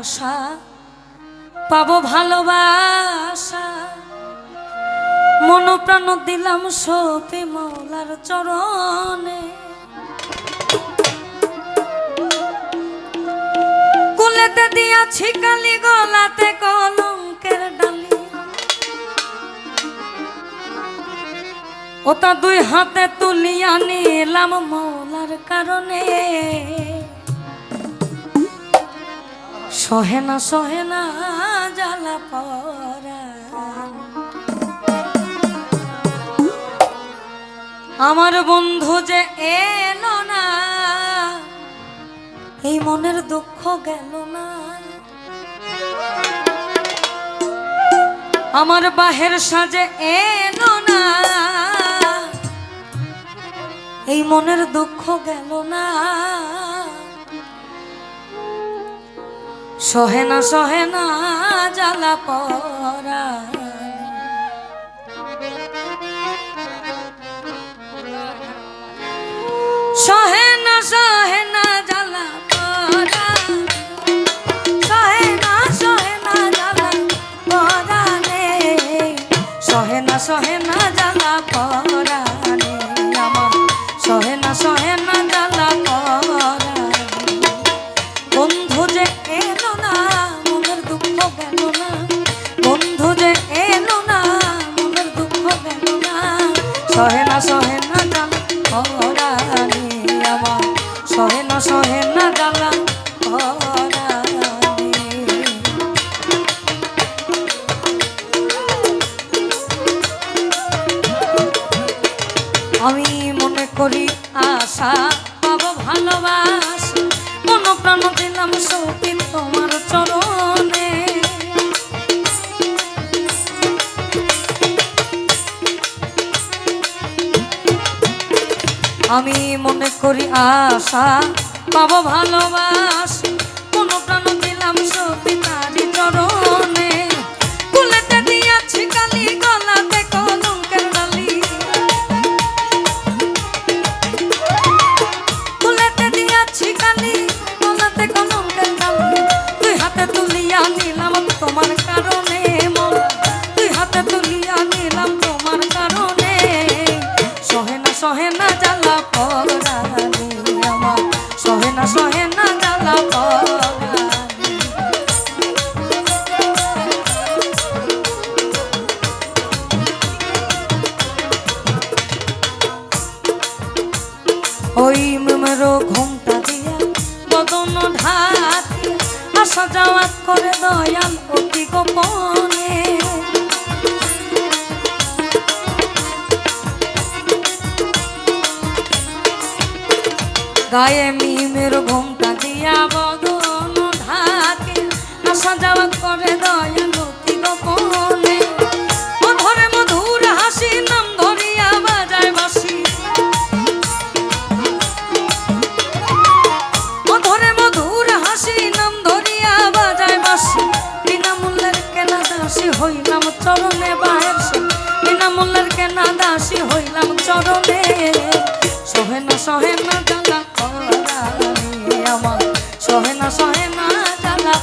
আশা পাবো ভালোবাসা। মন প্রাণ দিলাম সপি মৌলার চরণে। কুলেতে দিয়াছি কালি গলাতে কলঙ্কের ডালি। ওটা দুই হাতে তুলিয়া নিলাম মৌলার কারণে। সহে না সহে না, জ্বালা পরা আমার বন্ধু যে এলো না, এই মনের দুঃখ গেল না। আমার বাহের সাজে এলো না, এই মনের দুঃখ গেল না। সহে না, সহে জ্বালা পরা। সহে না জ্বালা পরা। সহে না জ্বালা পরা সহে না সহে না না জ্বালা পরানি আমার। সহে না সহে না আমি মনে করি আশা পাবো ভালোবাস। মন প্রাণ দিলাম সৌকি তোমার চরণে। আমি মনে করি আশা পাবো ভালোবাস। ওই মেমেরো ঘুমটা দিয়া বদন ঢাকি আসা যাওয়া করে দয়াল অতি গোপনে। গায়ে মিমের ঘুমটা দিয়া বদন ঢাকি আসা যাওয়া করে দয়াল চরণে বাহের বিনামূল্যের কেনা দাসী হইলাম চরণে। সহে না সহে না জ্বালা করা আমার। সহে না সহে না জ্বালা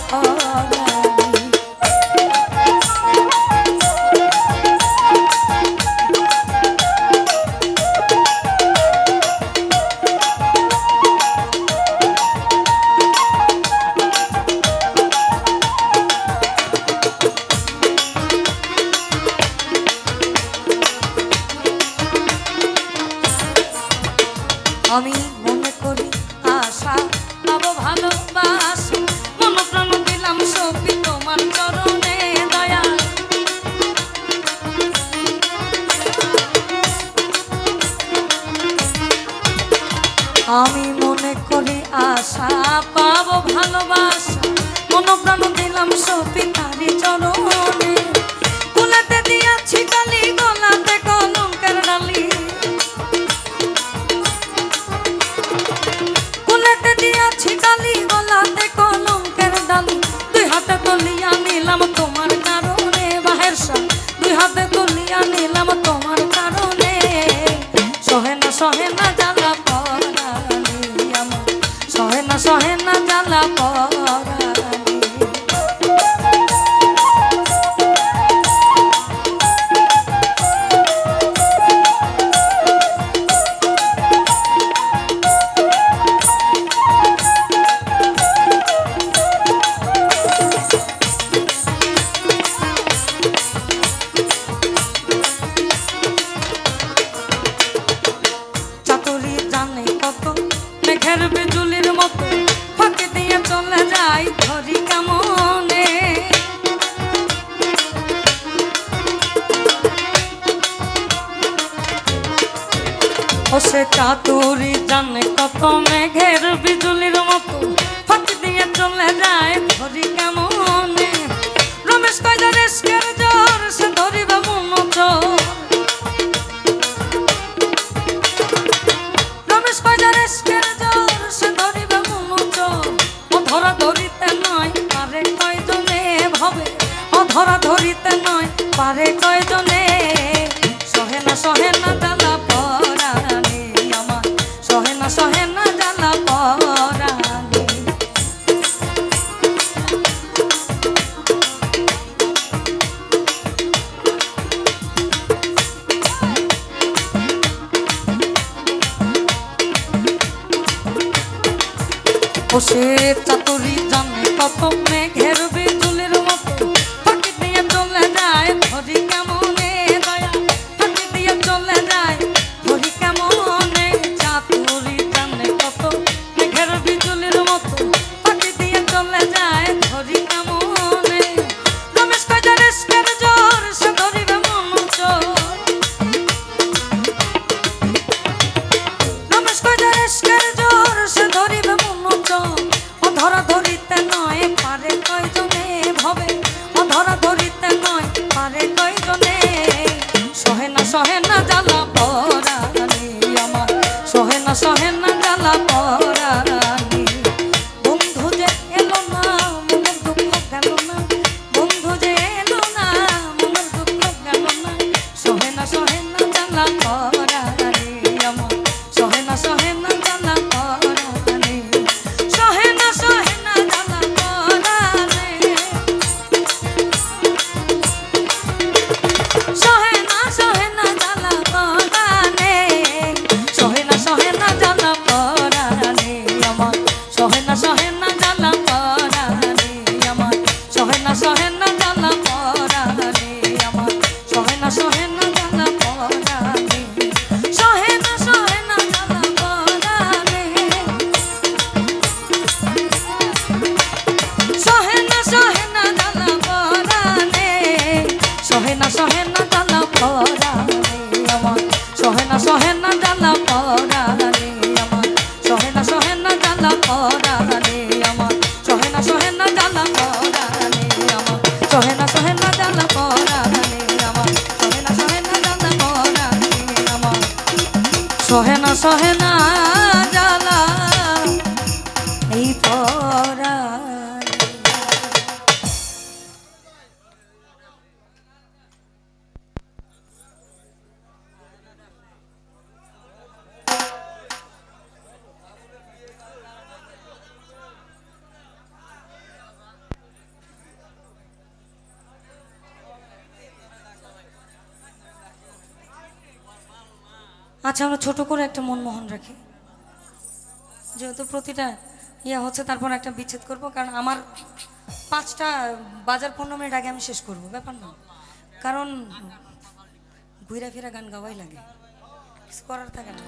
ভালোবাস। চাতুরি জানে কত মেঘের বিজুলির মতো ফাঁকি দিয়ে চলে যায় জানে আচ্ছা আমরা ছোট করে একটা মনমোহন রাখি। যেহেতু প্রতিটা ইয়ে হচ্ছে, তারপর একটা বিচ্ছেদ করব, কারণ আমার পাঁচটা বাজার পনেরো মিনিট আগে আমি শেষ করব, ব্যাপার না। কারণ ঘুরা ফিরা গান গাওয়াই লাগে। করার থাকে না।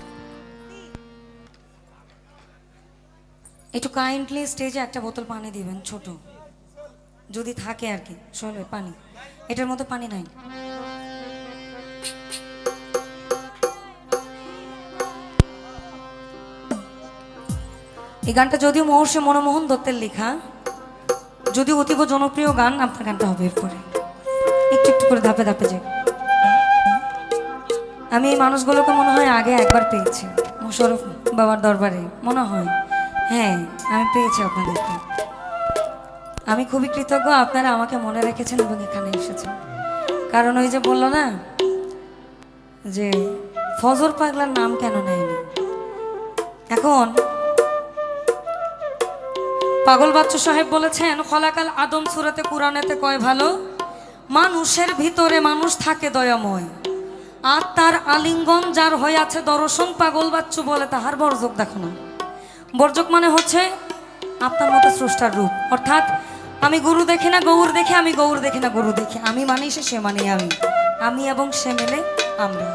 একটু কাইন্ডলি স্টেজে একটা বোতল পানি দিবেন, ছোট। যদি থাকে আর কি শোনে পানি। এটার মতো পানি নাই। এই গানটা যদিও মহর্ষি মনমোহন দত্তের লেখা, যদিও অতীব জনপ্রিয় গান, আপনার গানটা হবে এরপরে। একটু একটু করে ধাপে ধাপে যাই। আমি এই মানুষগুলোকে মনে হয় আগে একবার পেয়েছি। মোশারফ বাবার দরবারে মনে হয়। হ্যাঁ আমি পেয়েছি আপনাদেরকে। আমি খুবই কৃতজ্ঞ, আপনারা আমাকে মনে রেখেছেন এবং এখানে এসেছেন। কারণ ওই যে বলল না, যে ফজর পাগলার নাম কেন নেয়নি? এখন পাগল বাচ্চু সাহেব বলেছেন, খলাকাল আদম সুরাতে কোরআনেতে কয় ভালো? মানুষের ভিতরে মানুষ থাকে দয়াময়, আর তার আলিঙ্গন যার হয়ে আছে দর্শন পাগল বাচ্চু বলে তাহার বর্জক দেখো না। বর্জক মানে হচ্ছে আপনার মতো স্রষ্টার রূপ। অর্থাৎ আমি গুরু দেখি না, গৌর দেখি, আমি গৌর দেখি না, গরু দেখি। আমি মানি সে সে মানি আমি। আমি এবং সে মিলে আমরা।